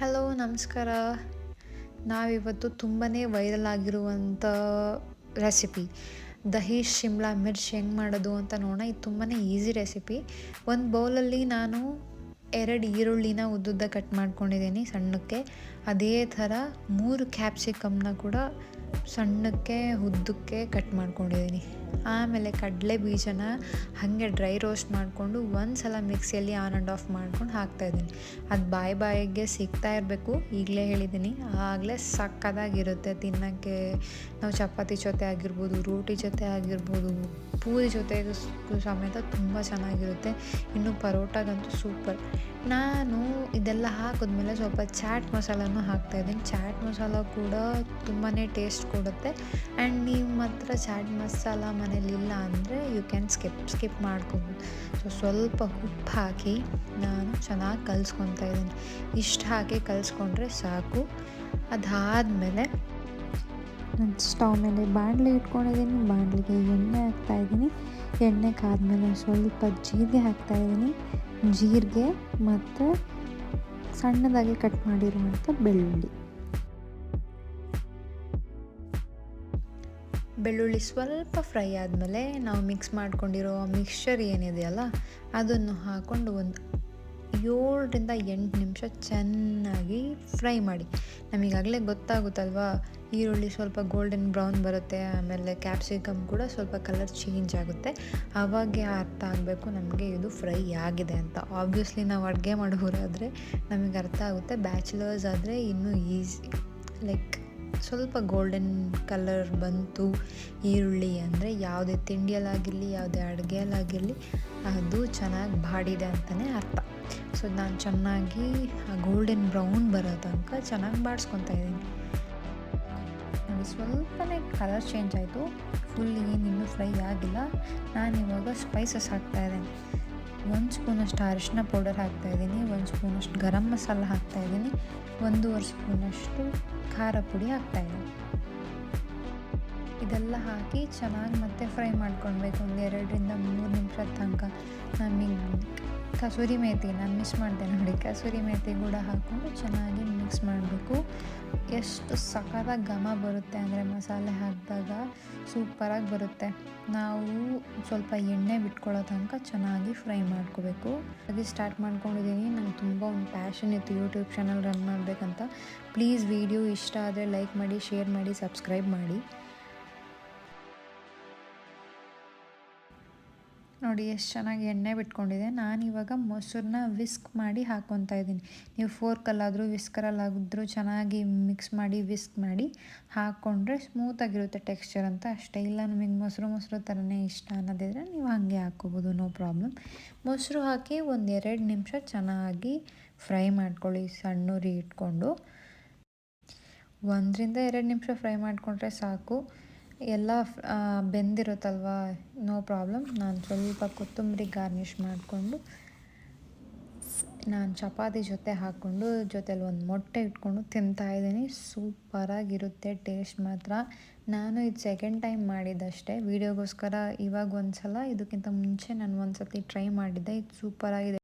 Hello ನಮಸ್ಕಾರ. ನಾವಿವತ್ತು ತುಂಬಾ ವೈರಲ್ ಆಗಿರುವಂಥ ರೆಸಿಪಿ ದಹಿ, ಶಿಮ್ಲಾ, ಮಿರ್ಚ್ ಹೆಂಗೆ ಮಾಡೋದು ಅಂತ ನೋಡೋಣ. ಇದು ತುಂಬಾ ಈಸಿ ರೆಸಿಪಿ ಒಂದು ಬೌಲಲ್ಲಿ ನಾನು ಎರಡು ಈರುಳ್ಳಿನ ಉದ್ದುದ್ದ ಕಟ್ ಮಾಡ್ಕೊಂಡಿದ್ದೀನಿ ಸಣ್ಣಕ್ಕೆ. ಅದೇ ಥರ ಮೂರು ಕ್ಯಾಪ್ಸಿಕಮ್ನ ಕೂಡ ಸಣ್ಣಕ್ಕೆ, ಉದ್ದಕ್ಕೆ ಕಟ್ ಮಾಡ್ಕೊಂಡಿದ್ದೀನಿ ಆಮೇಲೆ ಕಡಲೆ ಬೀಜನ ಹಾಗೆ ಡ್ರೈ ರೋಸ್ಟ್ ಮಾಡಿಕೊಂಡು ಒಂದು ಸಲ ಮಿಕ್ಸಿಯಲ್ಲಿ ಆನ್ ಆ್ಯಂಡ್ ಆಫ್ ಮಾಡ್ಕೊಂಡು ಹಾಕ್ತಾಯಿದ್ದೀನಿ ಅದು ಬಾಯಿ ಬಾಯಿಗೆ ಸಿಗ್ತಾ ಇರಬೇಕು, ಈಗಲೇ ಹೇಳಿದ್ದೀನಿ ಆಗಲೇ ಸಕ್ಕದಾಗಿರುತ್ತೆ ತಿನ್ನೋಕ್ಕೆ. ನಾವು ಚಪಾತಿ ಜೊತೆ ಆಗಿರ್ಬೋದು, ರೋಟಿ ಜೊತೆ ಆಗಿರ್ಬೋದು, ಪೂರಿ ಜೊತೆ ಸಮೇತ ತುಂಬ ಚೆನ್ನಾಗಿರುತ್ತೆ. ಇನ್ನು ಪರೋಟಾಗಂತೂ ಸೂಪರ್ ನಾನು ಇದೆಲ್ಲ ಹಾಕಿದ್ಮೇಲೆ ಸ್ವಲ್ಪ ಚಾಟ್ ಮಸಾಲನೂ ಹಾಕ್ತಾಯಿದ್ದೀನಿ ಚಾಟ್ ಮಸಾಲ ಕೂಡ ತುಂಬಾ ಟೇಸ್ಟ್ ಕೊಡುತ್ತೆ. ಆ್ಯಂಡ್ ನಿಮ್ಮ ಮಾತ್ರ ಚಾಟ್ ಮಸಾಲ ಮನೇಲಿ ಇಲ್ಲ ಅಂದರೆ ಯು ಕ್ಯಾನ್ ಸ್ಕಿಪ್ ಸ್ಕಿಪ್ ಮಾಡ್ಕೋಬೋದು. ಸೊ ಸ್ವಲ್ಪ ಉಪ್ಪು ಹಾಕಿ ನಾನು ಚೆನ್ನಾಗಿ ಕಲಿಸ್ಕೊತಾ ಇದ್ದೀನಿ. ಇಷ್ಟು ಹಾಕಿ ಕಲಿಸ್ಕೊಂಡ್ರೆ ಸಾಕು. ಅದಾದಮೇಲೆ ನಾನು ಸ್ಟವ್ ಮೇಲೆ ಬಾಣಲೆ ಇಟ್ಕೊಂಡಿದ್ದೀನಿ. ಬಾಣಲೆಗೆ ಎಣ್ಣೆ ಹಾಕ್ತಾಯಿದ್ದೀನಿ ಎಣ್ಣೆ ಕಾದ್ಮೇಲೆ ಸ್ವಲ್ಪ ಜೀರಿಗೆ ಹಾಕ್ತಾಯಿದ್ದೀನಿ ಜೀರಿಗೆ ಮತ್ತು ಸಣ್ಣದಾಗಿ ಕಟ್ ಮಾಡಿರುವಂಥ ಬೆಳ್ಳುಳ್ಳಿ. ಬೆಳ್ಳುಳ್ಳಿ ಸ್ವಲ್ಪ ಫ್ರೈ ಆದಮೇಲೆ ನಾವು ಮಿಕ್ಸ್ ಮಾಡ್ಕೊಂಡಿರೋ ಮಿಕ್ಸ್ಚರ್ ಏನಿದೆಯಲ್ಲ, ಅದನ್ನು ಹಾಕ್ಕೊಂಡು ಒಂದು ಏಳರಿಂದ ಎಂಟು ನಿಮಿಷ ಚೆನ್ನಾಗಿ ಫ್ರೈ ಮಾಡಿ. ನಮಗಾಗಲೇ ಗೊತ್ತಾಗುತ್ತಲ್ವಾ, ಈರುಳ್ಳಿ ಸ್ವಲ್ಪ ಗೋಲ್ಡನ್ ಬ್ರೌನ್ ಬರುತ್ತೆ, ಆಮೇಲೆ ಕ್ಯಾಪ್ಸಿಕಮ್ ಕೂಡ ಸ್ವಲ್ಪ ಕಲರ್ ಚೇಂಜ್ ಆಗುತ್ತೆ. ಆವಾಗೆ ಅರ್ಥ ಆಗಬೇಕು ನಮಗೆ ಇದು ಫ್ರೈ ಆಗಿದೆ ಅಂತ. ಆಬ್ವಿಯಸ್ಲಿ ನಾವು ಅಡುಗೆ ಮಾಡೋರಾದರೆ ನಮಗೆ ಅರ್ಥ ಆಗುತ್ತೆ ಬ್ಯಾಚುಲರ್ಸ್ ಆದರೆ ಇನ್ನೂ ಈಸಿ ಲೈಕ್ ಸ್ವಲ್ಪ ಗೋಲ್ಡನ್ ಕಲರ್ ಬಂತು, ಈರುಳ್ಳಿ ಅಂದರೆ ಯಾವುದೇ ತಿಂಡಿಯಲ್ಲಾಗಿರಲಿ, ಯಾವುದೇ ಅಡುಗೆಯಲ್ಲಾಗಿರಲಿ, ಅದು ಚೆನ್ನಾಗಿ ಬಾಡಿದೆ ಅಂತಲೇ ಅರ್ಥ. ಸೊ ನಾನು ಚೆನ್ನಾಗಿ ಆ ಗೋಲ್ಡನ್ ಬ್ರೌನ್ ಬರೋ ತನಕ ಚೆನ್ನಾಗಿ ಬಾಡಿಸ್ಕೊತಾ ಇದ್ದೀನಿ. ನೋಡಿ, ಸ್ವಲ್ಪನೇ ಕಲರ್ ಚೇಂಜ್ ಆಯಿತು. ಫುಲ್ ಏನು ಇನ್ನೂ ಫ್ರೈ ಆಗಿಲ್ಲ. ನಾನು ಇವಾಗ ಸ್ಪೈಸಸ್ ಹಾಕ್ತಾಯಿದ್ದೀನಿ ಒಂದು ಸ್ಪೂನಷ್ಟು ಅರಿಶಿನ ಪೌಡರ್ ಹಾಕ್ತಾಯಿದ್ದೀನಿ ಒಂದು ಸ್ಪೂನಷ್ಟು ಗರಂ ಮಸಾಲ ಹಾಕ್ತಾಯಿದ್ದೀನಿ ಒಂದೂವರೆ ಸ್ಪೂನಷ್ಟು ಖಾರ ಪುಡಿ ಹಾಕ್ತಾಯಿದ್ದೀನಿ ಇದೆಲ್ಲ ಹಾಕಿ ಚೆನ್ನಾಗಿ ಮತ್ತೆ ಫ್ರೈ ಮಾಡ್ಕೊಳ್ಬೇಕು ಒಂದು ಎರಡರಿಂದ ಮೂರು ನಿಮಿಷದ ತನಕ. ನಮಗೆ ಕಸೂರಿ ಮೇಥಿ ನಾನು ಮಿಸ್ ಮಾಡಿದೆ ನೋಡಿ. ಕಸೂರಿ ಮೇಥಿ ಕೂಡ ಹಾಕ್ಕೊಂಡು ಚೆನ್ನಾಗಿ ಮಿಕ್ಸ್ ಮಾಡಬೇಕು. ಎಷ್ಟು ಸಖತ್ತಾಗಿ ಘಮ ಬರುತ್ತೆ ಅಂದರೆ ಮಸಾಲೆ ಹಾಕಿದಾಗ ಸೂಪರಾಗಿ ಬರುತ್ತೆ. ನಾವು ಸ್ವಲ್ಪ ಎಣ್ಣೆ ಬಿಟ್ಕೊಳ್ಳೋ ತನಕ ಚೆನ್ನಾಗಿ ಫ್ರೈ ಮಾಡ್ಕೋಬೇಕು. ಹಾಗೆ ಸ್ಟಾರ್ಟ್ ಮಾಡ್ಕೊಂಡಿದ್ದೀನಿ. ನಂಗೆ ತುಂಬ ಒಂದು ಪ್ಯಾಷನ್ ಇತ್ತು ಯೂಟ್ಯೂಬ್ ಚಾನಲ್ ರನ್ ಮಾಡಬೇಕಂತ. ಪ್ಲೀಸ್ ವಿಡಿಯೋ ಇಷ್ಟ ಆದರೆ ಲೈಕ್ ಮಾಡಿ ಶೇರ್ ಮಾಡಿ ಸಬ್ಸ್ಕ್ರೈಬ್ ಮಾಡಿ. ನೋಡಿ, ಎಷ್ಟು ಚೆನ್ನಾಗಿ ಎಣ್ಣೆ ಬಿಟ್ಕೊಂಡಿದೆ. ನಾನು ಇವಾಗ ಮೊಸರನ್ನ ವಿಸ್ಕ್ ಮಾಡಿ ಹಾಕ್ಕೊತಾ ಇದ್ದೀನಿ. ನೀವು ಫೋರ್ಕಲ್ಲಾದರೂ ವಿಸ್ಕರಲ್ಲಾದರೂ ಚೆನ್ನಾಗಿ ಮಿಕ್ಸ್ ಮಾಡಿ ವಿಸ್ಕ್ ಮಾಡಿ ಹಾಕ್ಕೊಂಡ್ರೆ ಸ್ಮೂತಾಗಿರುತ್ತೆ ಟೆಕ್ಸ್ಚರ್ ಅಂತ ಅಷ್ಟೇ. ಇಲ್ಲ, ನಮಗೆ ಮೊಸರು ಮೊಸರು ಥರನೇ ಇಷ್ಟ ಅನ್ನೋದಿದ್ರೆ ನೀವು ಹಾಗೆ ಹಾಕ್ಕೋಬೋದು ನೋ ಪ್ರಾಬ್ಲಮ್ ಮೊಸರು ಹಾಕಿ ಒಂದು ಎರಡು ನಿಮಿಷ ಚೆನ್ನಾಗಿ ಫ್ರೈ ಮಾಡ್ಕೊಳ್ಳಿ ಸಣ್ಣ ಉರಿ ಇಟ್ಕೊಂಡು. ಒಂದರಿಂದ ಎರಡು ನಿಮಿಷ ಫ್ರೈ ಮಾಡಿಕೊಂಡ್ರೆ ಸಾಕು. ಎಲ್ಲ ಬೆಂದಿರುತ್ತಲ್ವ? ನೋ ಪ್ರಾಬ್ಲಮ್ ನಾನು ಸ್ವಲ್ಪ ಕೊತ್ತಂಬರಿ ಗಾರ್ನಿಷ್ ಮಾಡಿಕೊಂಡು ನಾನು ಚಪಾತಿ ಜೊತೆ ಹಾಕ್ಕೊಂಡು, ಜೊತೆಲಿ ಒಂದು ಮೊಟ್ಟೆ ಇಟ್ಕೊಂಡು ತಿಂತಾಯಿದ್ದೀನಿ ಸೂಪರಾಗಿರುತ್ತೆ ಟೇಸ್ಟ್ ಮಾತ್ರ. ನಾನು ಇದು ಸೆಕೆಂಡ್ ಟೈಮ್ ಮಾಡಿದ್ದಷ್ಟೇ. ವೀಡಿಯೋಗೋಸ್ಕರ ಇವಾಗ ಒಂದು ಸಲ ಇದಕ್ಕಿಂತ ಮುಂಚೆ ನಾನು ಒಂದು ಸತಿ ಟ್ರೈ ಮಾಡಿದ್ದೆ. ಇದು ಸೂಪರಾಗಿದೆ